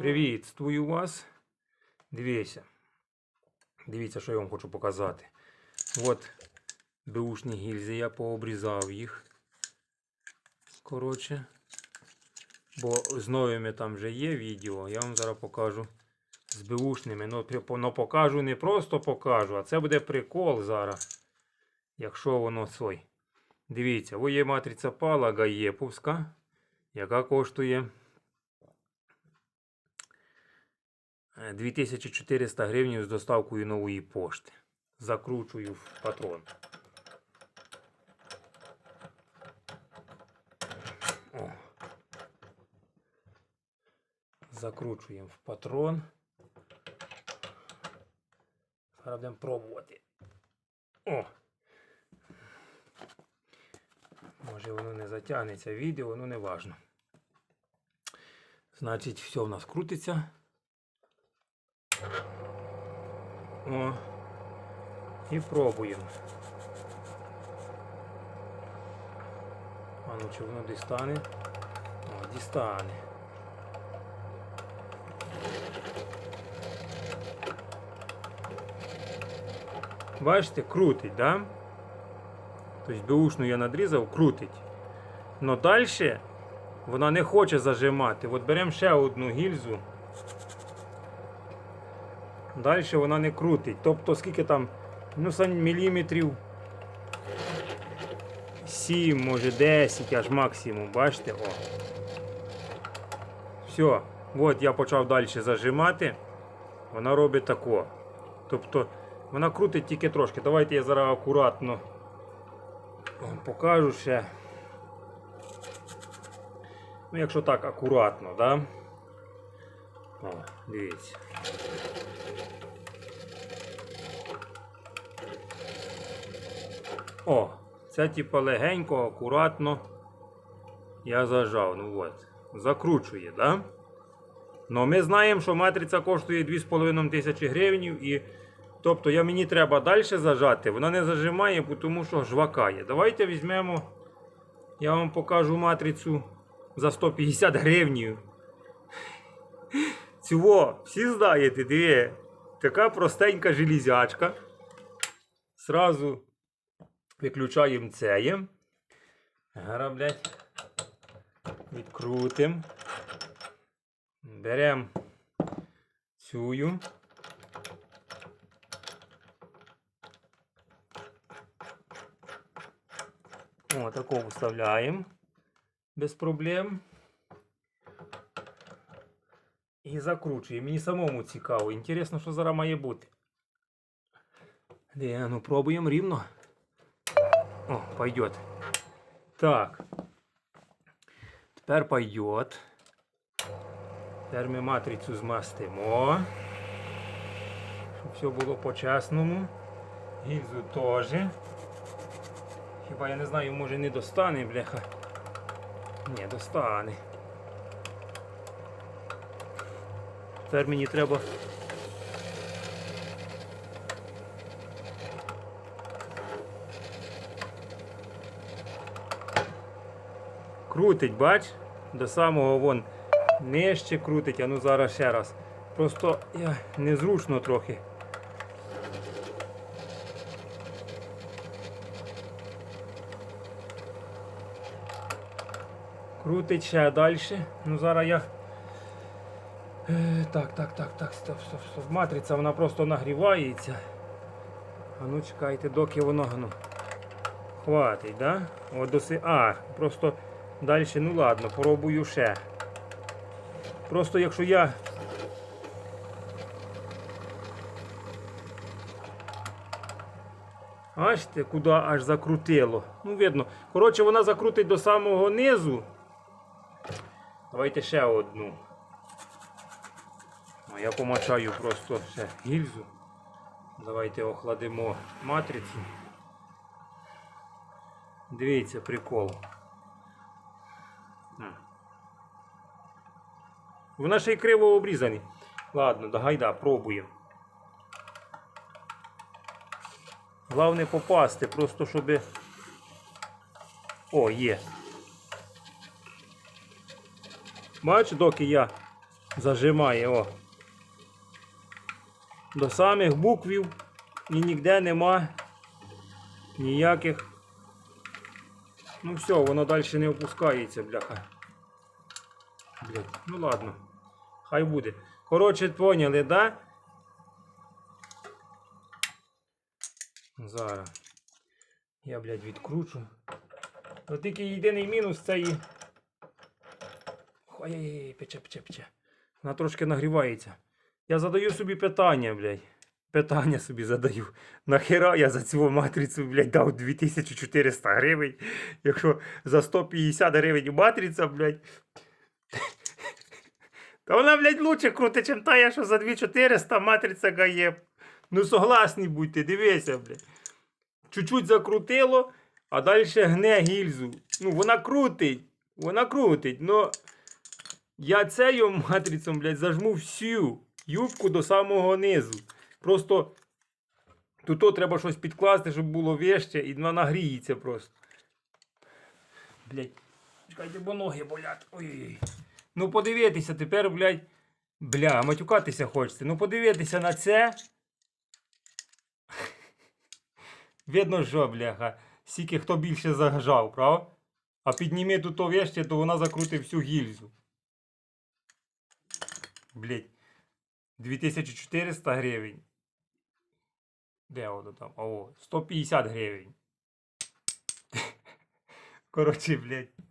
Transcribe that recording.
Привітствую вас. Дивіться. Дивіться, що я вам хочу показати. От беушні гільзи, я пообрізав їх. Коротше. Бо з новими там вже є відео. Я вам зараз покажу з беушними. Ну, ну покажу не просто покажу, а це буде прикол зараз. Якщо воно цой. Дивіться, ось є матриця пала Гаєповська, яка коштує 2400 гривень з доставкою нової пошти. Закручую в патрон. О. Закручуємо в патрон. Зараз будемо пробувати. О! Може воно не затягнеться відео, ну не важно. Значить, все в нас крутиться. О. І пробуємо. А ну чи воно дістане? О, дістане. Бачите, крутить, да? Тобто беушну я надрізав, крутить. Но далі вона не хоче зажимати. От беремо ще одну гільзу. Далі вона не крутить. Тобто скільки там, ну міліметрів 7, може 10 аж максимум. Бачите? О. Все. От я почав далі зажимати. Вона робить тако. Тобто вона крутить тільки трошки. Давайте я зараз акуратно вам покажу ще. Ну, якщо так акуратно, да? О, дивіться. О, це типа легенько, акуратно я зажав. Ну от. Закручує, да? Ну ми знаємо, що матриця коштує 2,5 тисячі гривень і Тобто я, мені треба далі зажати, вона не зажимає, тому що жвакає. Давайте візьмемо, я вам покажу матрицю за 150 гривень. Цього, всі знаєте, диви, така простенька железячка. Сразу виключаємо цеє. Зараз, блядь, відкрутимо. Беремо цю. О, такого вставляємо без проблем. І закручуємо. Мені самому цікаво. Інтересно, що зараз має бути. Де, ну пробуємо рівно. О, пойдет. Так. Тепер пойдет. Тепер ми матрицю змастимо. Щоб все було по-чесному. Гільзу теж. Хіба я не знаю, може не достане, бляха. Ні, достане. Тепер мені треба. Крутить, бач? До самого вон нижче крутить, а ну зараз ще раз. Просто я, незручно трохи. Крутить ще далі. Ну зараз я. Е, Так, так, так, так, стоп, стоп, стоп. Матриця вона просто нагрівається. А ну чекайте, доки воно ну, хватить, да? От доси... А, просто далі, ну ладно, пробую ще. Просто якщо я. Бачите, куди аж закрутило. Ну, видно. Коротше, вона закрутить до самого низу. Давайте ще одну. А я помачаю просто ще гільзу. Давайте охладимо матрицю. Дивіться, прикол. Вона ще й криво обрізані. Ладно, дагайда, пробуємо. Головне попасти, просто щоб. О, є. Бач, доки я Зажимає, о. До самих буквів і ніде нема ніяких. Ну все, воно далі не опускається, бляха. Блядь, ну ладно. Хай буде. Коротше, поняли, да? Зараз. Я, блядь, відкручу. От тільки єдиний мінус це і. Ой, пече, пече, пече. Вона трошки нагрівається. Я задаю собі питання, блядь. Питання собі задаю. Нахера я за цю матрицю, блядь, дав 2400 гривень. Якщо за 150 гривень матриця, блядь. Та вона, блядь, лучше крутить, чим та, що за 2400 матриця гає. Ну согласні будьте, дивися, блядь. Чуть-чуть закрутило, а далі гне гільзу. Ну, вона крутить. Вона крутить, но я цією матрицем, блядь, зажму всю юбку до самого низу. Просто тут то треба щось підкласти, щоб було вище, і вона нагріється просто. Блядь, чекайте, бо ноги болять. Ой-ой-ой. Ну подивитися тепер, блядь. Бля, матюкатися хочеться. Ну подивитися на це. Видно, що, бляха, скільки хто більше зажав, правда? А підніми тут то вище, то вона закрутить всю гільзу. Блять. 2400 гривень. Де воно там? О, 150 гривень. Коротше, блядь.